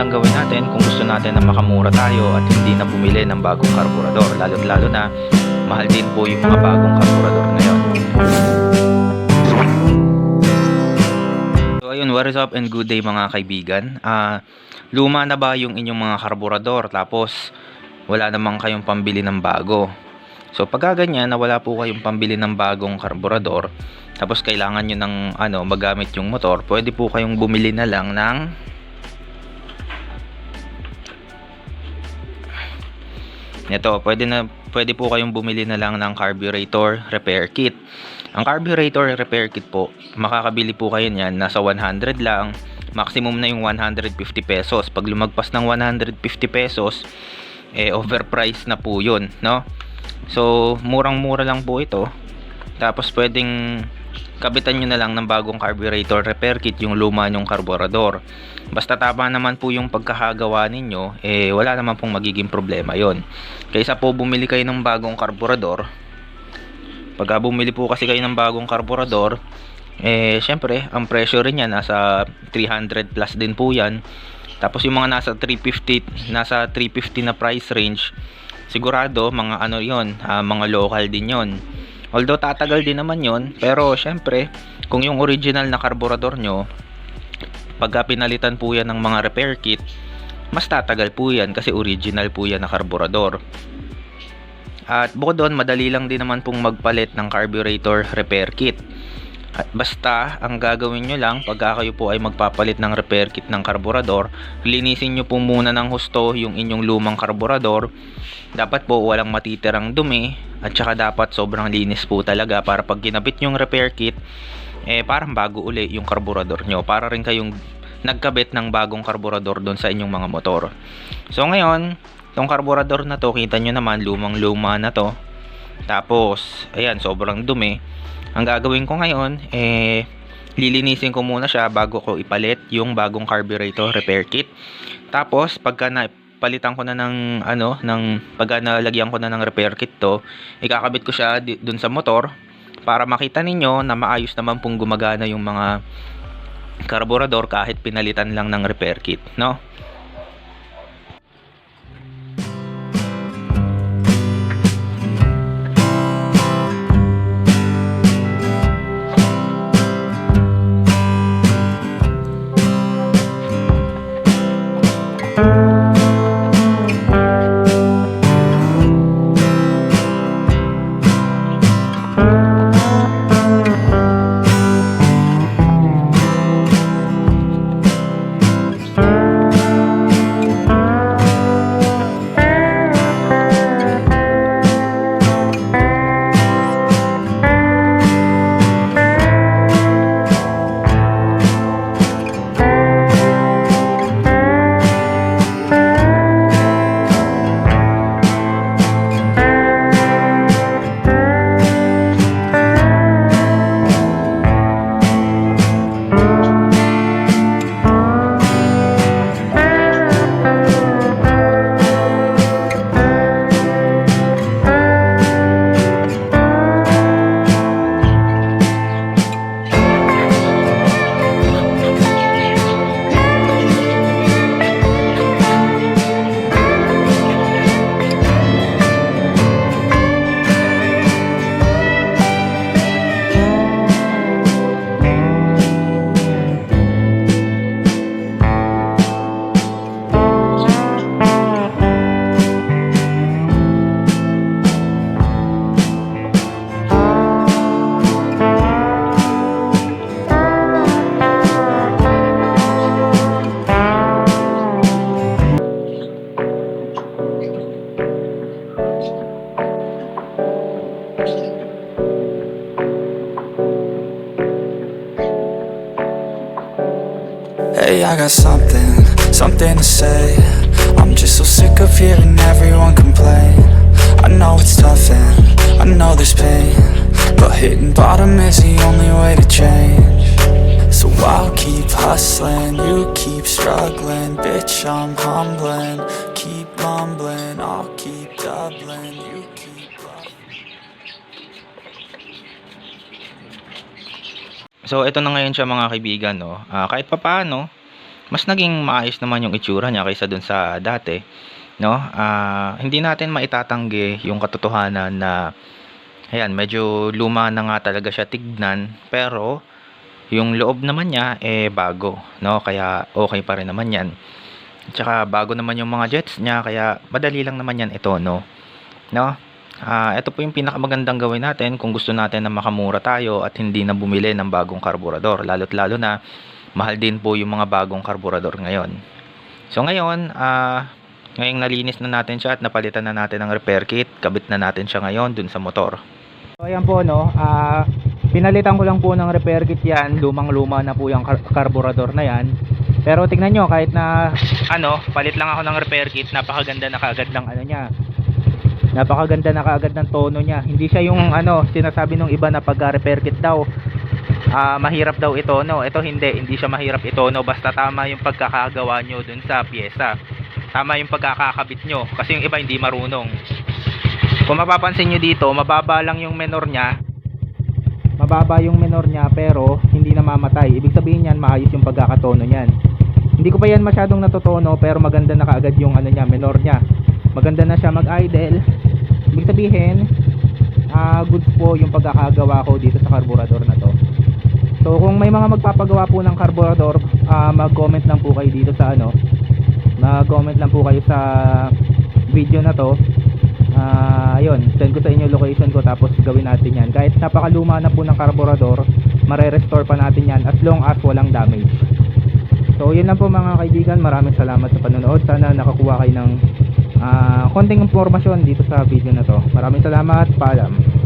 magandang gawin natin kung gusto natin na makamura tayo at hindi na bumili ng bagong karburador. Lalo lalo na mahal din po yung mga bagong karburador ngayon. So ayun, what is up and good day mga kaibigan. Ah, luma na ba yung inyong mga karburador tapos wala namang kayong pambili ng bago. So pagka ganyan na wala po kayong pambili ng bagong karburador tapos kailangan nyo ng ano, magamit yung motor, pwede po kayong bumili na lang ng Ito, pwede na pwede po kayong bumili na lang ng carburetor repair kit. Ang carburetor repair kit po, makakabili po kayo niyan nasa 100 lang. Maximum na yung 150 pesos. Pag lumagpas ng 150 pesos, eh overpriced na po 'yun, no? So, murang-mura lang po ito. Tapos pwedeng kabitan nyo na lang ng bagong carburetor repair kit yung luma nyong karburador. Basta tama naman po yung pagkakagawa ninyo, eh wala naman pong magiging problema yon. Kaysa po bumili kayo ng bagong karburador, pagka bumili po kasi kayo ng bagong karburador, eh syempre, ang presyo rin yan, nasa 300 plus din po yan. Tapos yung mga nasa 350, nasa 350 na price range, sigurado mga ano yon, ah, mga local din yon. Although tatagal din naman yon, pero syempre, kung yung original na karburador nyo, pagka pinalitan po yan ng mga repair kit, mas tatagal po yan kasi original po yan na karburador. At bukod doon, madali lang din naman pong magpalit ng carburetor repair kit. Basta, ang gagawin nyo lang pagka kayo po ay magpapalit ng repair kit ng karburador, linisin nyo po muna ng husto yung inyong lumang karburador. Dapat po walang matitirang dumi at saka dapat sobrang linis po talaga para pag ginabit yung repair kit, eh parang bago uli yung karburador nyo. Para rin kayong nagkabit ng bagong karburador doon sa inyong mga motor. So ngayon, tong karburador na to, kita nyo naman lumang luma na to. Tapos, ayan, sobrang dumi. Ang gagawin ko ngayon, eh, lilinisin ko muna siya bago ko ipalit yung bagong carburetor repair kit. Tapos, pagka na palitan ko na ng ano, ng pagka nalagyan ko na ng repair kit to, ikakabit ko siya dun sa motor para makita ninyo na maayos naman pong gumagana yung mga karburador kahit pinalitan lang ng repair kit, no? I got something, something to say. I'm just so sick of hearing everyone complain. I know it's tough and I know there's pain. But hitting bottom is the only way to change. So I'll keep hustling, you keep struggling. Bitch, I'm humbling. Keep mumbling, I'll keep doubling. You keep. So ito na ngayon siya mga kaibigan no. Ah, kahit papaano mas naging maayos naman yung itsura niya kaysa dun sa dati no? Ah, hindi natin maitatanggi yung katotohanan na ayan medyo luma na nga talaga siya tignan pero yung loob naman niya eh bago no? Kaya okay pa rin naman yan. Tsaka bago naman yung mga jets niya kaya madali lang naman yan ito no? No? Ah, ito po yung pinakamagandang gawin natin kung gusto natin na makamura tayo at hindi na bumili ng bagong karburador lalo't lalo na mahal din po yung mga bagong karburador ngayon. So ngayon ah ngayong nalinis na natin siya at napalitan na natin ng repair kit kabit na natin siya ngayon dun sa motor. So ayan po no? Ah pinalitan ko lang po ng repair kit yan. Lumang luma na po yung kar- karburador na yan. Pero tingnan nyo kahit na ano palit lang ako ng repair kit napakaganda na kaagad ng ano niya. Napakaganda na kaagad ng tono niya. Hindi siya yung ano sinasabi nung iba na pag repair kit daw ah, mahirap daw ito no ito hindi hindi siya mahirap ito no basta tama yung pagkakagawa nyo dun sa pyesa. Tama yung pagkakakabit nyo. Kasi yung iba hindi marunong. Kung mapapansin nyo dito mababa lang yung menor nya mababa yung menor nya pero hindi namamatay. Ibig sabihin yan maayos yung pagkakatono niyan. Hindi ko pa yan masyadong natutono pero maganda na kaagad yung ano niya menor nya maganda na siya mag idle ibig sabihin ah goods po yung pagkakagawa ko dito sa carburetor na to so kung may mga magpapagawa po ng carburetor ah mag comment lang po kayo dito sa ano mag comment lang po kayo sa video na to. Ah ayun send ko sa inyo location ko tapos gawin natin yan. Kahit napakaluma na po ng carburetor mare-restore pa natin yan as long as walang damage. So yun lang po mga kaibigan. Maraming salamat sa panonood. Sana nakakuha kayo ng ah konting impormasyon dito sa video na to. Maraming salamat. Paalam